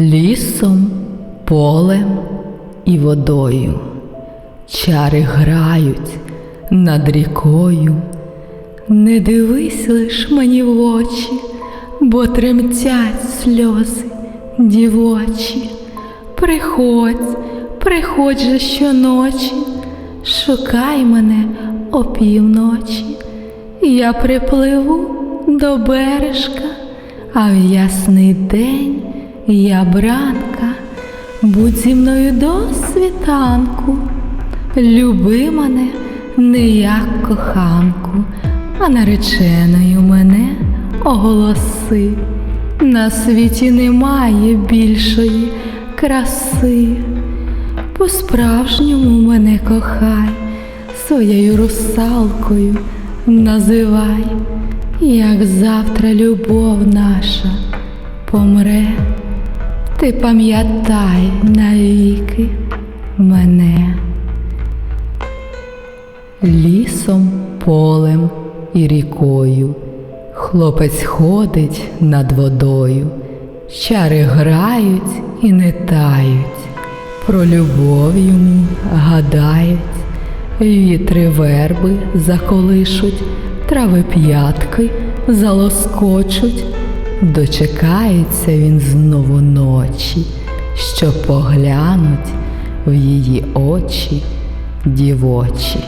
лісом, полем і водою. Чари грають над рікою. Не дивись лиш мені в очі, бо тремтять сльози дівочі. Приходь, приходь же щоночі, шукай мене опівночі. Я припливу до бережка, а в ясний день я бранка, будь зі мною до світанку, люби мене не як коханку, а нареченою мене оголоси. На світі немає більшої краси. По-справжньому мене кохай, своєю русалкою називай, як завтра любов наша помре, ти пам'ятай навіки мене. Лісом, полем і рікою хлопець ходить над водою, чари грають і не тають, про любов йому гадають, вітри верби заколишуть, трави п'ятки залоскочуть, дочекається він знову ночі, щоб поглянуть в її очі дівочі.